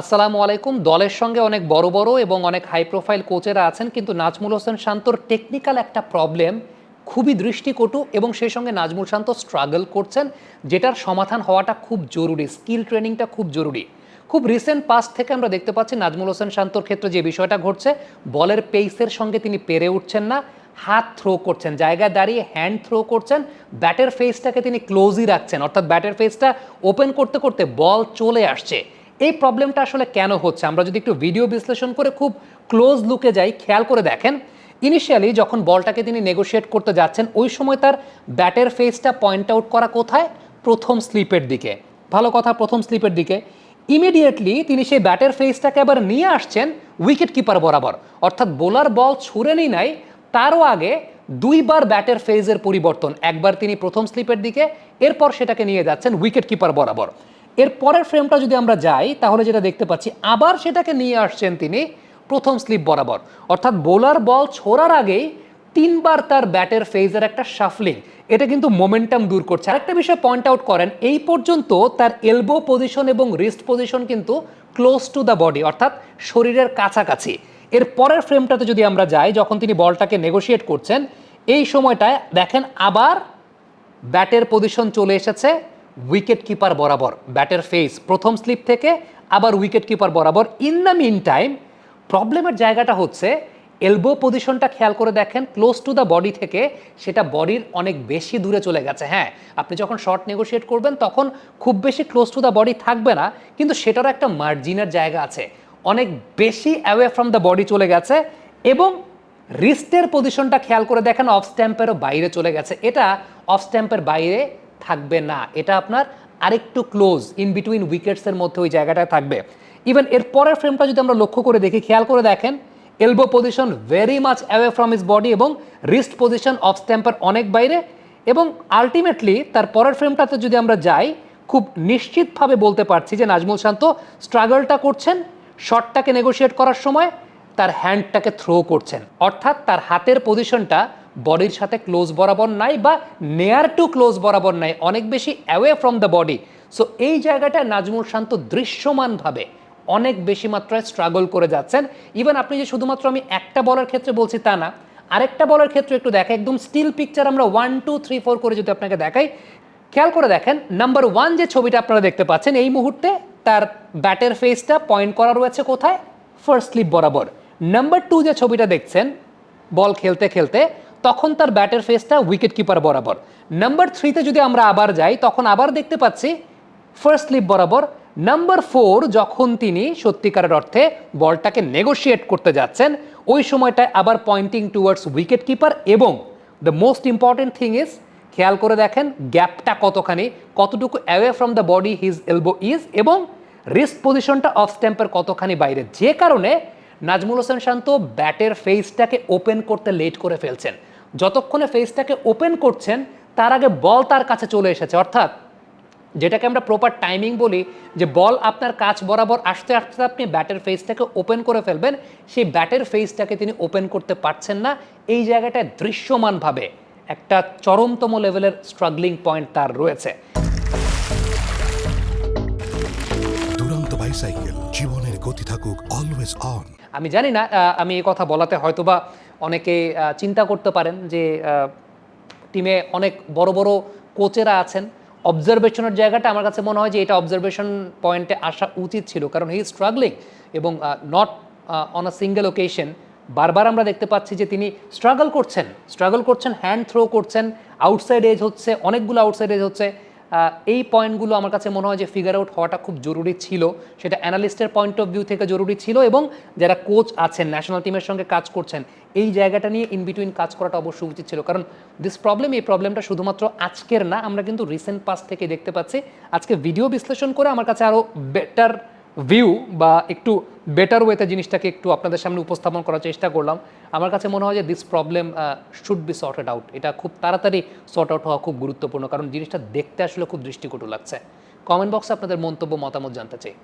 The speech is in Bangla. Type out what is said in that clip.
আসসালামু আলাইকুম। দলের সঙ্গে অনেক বড় বড় এবং অনেক হাই প্রোফাইল কোচেরা আছেন, কিন্তু নাজমুল হোসেন শান্তর টেকনিক্যাল একটা প্রবলেম খুবই দৃষ্টিকটু এবং সেই সঙ্গে নাজমুল শান্ত স্ট্রাগল করছেন, যেটার সমাধান হওয়াটা খুব জরুরি স্কিল ট্রেনিংটা খুব জরুরি। খুব রিসেন্ট পাস থেকে আমরা দেখতে পাচ্ছি নাজমুল হোসেন শান্তর ক্ষেত্রে যে বিষয়টা ঘটছে, বলের পেসের সঙ্গে তিনি পেরে উঠছেন না, হাত থ্রো করছেন, জায়গায় দাঁড়িয়ে হ্যান্ড থ্রো করছেন ব্যাটের ফেসটাকে তিনি ক্লোজই রাখছেন, অর্থাৎ ব্যাটের ফেসটা ওপেন করতে করতে বল চলে আসছে। এই প্রবলেমটা আসলে কেন হচ্ছে? আমরা যদি একটু ভিডিও বিশ্লেষণ করে খুব ক্লোজ লুকে যাই, খেয়াল করে দেখেন। ইনিশিয়ালি যখন বলটাকে তিনি নেগোশিয়েট করতে যাচ্ছেন, ওই সময় তার ব্যাটের ফেসটা পয়েন্ট আউট করা কোথায়? প্রথম স্লিপের দিকে। ভালো কথা, প্রথম স্লিপের দিকে। ইমিডিয়েটলি তিনি সেই ব্যাটের ফেসটাকে আবার নিয়ে আসছেন উইকেট কিপার বরাবর। অর্থাৎ বোলার বল ছুঁড়ে নেই নাই তারও আগে দুইবার ব্যাটের ফেজের পরিবর্তন। একবার তিনি প্রথম স্লিপের দিকে, এরপর সেটাকে নিয়ে যাচ্ছেন উইকেট কিপার বরাবর। এর পরের ফ্রেমটা যদি আমরা যাই, তাহলে যেটা দেখতে পাচ্ছি, আবার সেটাকে নিয়ে আসছেন তিনি প্রথম স্লিপ বরাবর। অর্থাৎ বোলার বল ছোড়ার আগেই তিনবার তার ব্যাটের ফেজের একটা শাফলিং এটা কিন্তু মোমেন্টাম দূর করছে। আরেকটা বিষয় পয়েন্ট আউট করেন, এই পর্যন্ত তার এলবো পজিশন এবং রিস্ট পজিশন কিন্তু ক্লোজ টু দ্য বডি অর্থাৎ শরীরের কাছাকাছি। এর পরের ফ্রেমটাতে যদি আমরা যাই, যখন তিনি বলটাকে নেগোশিয়েট করছেন, এই সময়টায় দেখেন আবার ব্যাটের পজিশন চলে এসেছে। উইকেট কিপার বরাবর ব্যাটের ফেস প্রথম স্লিপ থেকে আবার উইকেট কিপার বরাবর। ইন দ্য মিন টাইম প্রবলেমের জায়গাটা হচ্ছে এলবো পজিশনটা খেয়াল করে দেখেন ক্লোজ টু দ্য বডি থেকে সেটা বডির অনেক বেশি দূরে চলে গেছে। হ্যাঁ আপনি যখন শর্ট নেগোশিয়েট করবেন তখন খুব বেশি ক্লোজ টু দ্য বডি থাকবে না, কিন্তু সেটারও একটা মার্জিনের জায়গা আছে। অনেক বেশি অ্যাওয়ে ফ্রম দ্য বডি চলে গেছে এবং রিস্টের পজিশনটা খেয়াল করে দেখেন অফ স্ট্যাম্পেরও বাইরে চলে গেছে। এটা অফ স্ট্যাম্পের বাইরে থাকবে না। এটা আপনার আরেকটু ক্লোজ ইন বিটুইন উইকেটসের মধ্যে ওই জায়গাটায় থাকবে। ইভেন এর পরের ফ্রেমটা যদি আমরা লক্ষ্য করে দেখি, খেয়াল করে দেখেন elbow position very much away from his body এবং রিস্ট পজিশন অফ স্ট্যাম্পার অনেক বাইরে এবং আলটিমেটলি তার পরের ফ্রেমটাতে যদি আমরা যাই, খুব নিশ্চিতভাবে বলতে পারছি যে নাজমুল শান্ত স্ট্রাগলটা করছেন শটটাকে নেগোশিয়েট করার সময় তার হ্যান্ডটাকে থ্রো করছেন। অর্থাৎ তার হাতের পজিশনটা বডির সাথে ক্লোজ বরাবর নাই বা নেয়ার টু ক্লোজ বরাবর নাই, অনেক বেশি away from the body so এই জায়গাটায় নাজমুল শান্ত দৃশ্যমানভাবে অনেক বেশি মাত্রায় স্ট্রাগল করে যাচ্ছেন। ইভেন আপনি যে শুধুমাত্র আমি একটা বলার ক্ষেত্রে বলছি তা না, আরেকটা বলার ক্ষেত্রে একটু দেখা, একদম স্টিল পিকচার আমরা ওয়ান টু থ্রি ফোর করে যদি আপনাকে দেখাই, খেয়াল করে দেখেন নাম্বার ওয়ান যে ছবিটা আপনারা দেখতে পাচ্ছেন, এই মুহূর্তে তার ব্যাটের ফেসটা পয়েন্ট করা রয়েছে কোথায়? ফার্স্ট স্লিপ বরাবর। নাম্বার টু যে ছবিটা দেখছেন বল খেলতে খেলতে তখন তার ব্যাটের ফেসটা উইকেট কিপার বরাবর। নাম্বার থ্রিতে যদি আমরা আবার যাই, তখন আবার দেখতে পাচ্ছি ফার্স্ট স্লিপ বরাবর। নাম্বার ফোর যখন তিনি সত্যিকারের অর্থে বলটাকে নেগোশিয়েট করতে যাচ্ছেন, ওই সময়টায় আবার পয়েন্টিং টুয়ার্ডস উইকেট কিপার এবং the most important thing is খেয়াল করে দেখেন গ্যাপটা কতখানি, কতটুকু away from the body his elbow is এবং রিস্ট পজিশনটা অফ স্ট্যাম্পের কতখানি বাইরে। যে কারণে নাজমুল হোসেন শান্ত ব্যাটের ফেসটাকে ওপেন করতে লেট করে ফেলছেন। যতক্ষণে ফেসটাকে ওপেন করছেন, তার আগে বল তার কাছে চলে এসেছে। অর্থাৎ যেটাকে আমরা প্রপার টাইমিং বলি, যে বল আপনার কাছ বরাবর আসতে আসতে আপনি ব্যাটের ফেসটাকে ওপেন করে ফেলবেন, সেই ব্যাটের ফেসটাকে তিনি ওপেন করতে পারছেন না। এই জায়গাটায় দৃশ্যমানভাবে একটা চরমতম লেভেলের স্ট্রাগলিং পয়েন্ট তার রয়েছে। জীবনের গতি থাকুক অলওয়েজ অন আমি জানি না আমি এই কথা বলাতে হয়তোবা অনেকে চিন্তা করতে পারেন যে টিমে অনেক বড় বড় কোচেরা আছেন। অবজারভেশনের জায়গাটা আমার কাছে মনে হয় যে, এটা অবজারভেশন পয়েন্টে আসা উচিত ছিল। কারণ হি স্ট্রাগলিং এবং not on a single occasion বারবার আমরা দেখতে পাচ্ছি যে, তিনি স্ট্রাগল করছেন। স্ট্রাগল করছেন হ্যান্ড থ্রো করছেন। আউটসাইড এজ হচ্ছে, অনেকগুলো আউটসাইড এজ হচ্ছে। এই পয়েন্টগুলো আমার কাছে মনে হয় যে ফিগার আউট হওয়াটা খুব জরুরি ছিল। সেটা অ্যানালিস্টের পয়েন্ট অফ ভিউ থেকে জরুরি ছিল এবং যারা কোচ আছেন ন্যাশনাল টিমের সঙ্গে কাজ করছেন, এই জায়গাটা নিয়ে ইন বিটুইন কাজ করাটা অবশ্যই উচিত ছিল। কারণ দিস প্রবলেম এই প্রবলেমটা শুধুমাত্র আজকের না, আমরা কিন্তু রিসেন্ট পাস থেকে দেখতে পাচ্ছি। আজকে ভিডিও বিশ্লেষণ করে আমার কাছে আরও বেটার ভিউ বা একটু বেটার ওয়েতে জিনিসটাকে একটু আপনাদের সামনে উপস্থাপন করার চেষ্টা করলাম। আমার কাছে মনে হয় যে this problem should be sorted out এটা খুব তাড়াতাড়ি সর্ট আউট হওয়া খুব গুরুত্বপূর্ণ, কারণ জিনিসটা দেখতে আসলে খুব দৃষ্টিকটু লাগছে। কমেন্ট বক্সে আপনাদের মন্তব্য, মতামত জানতে চাই।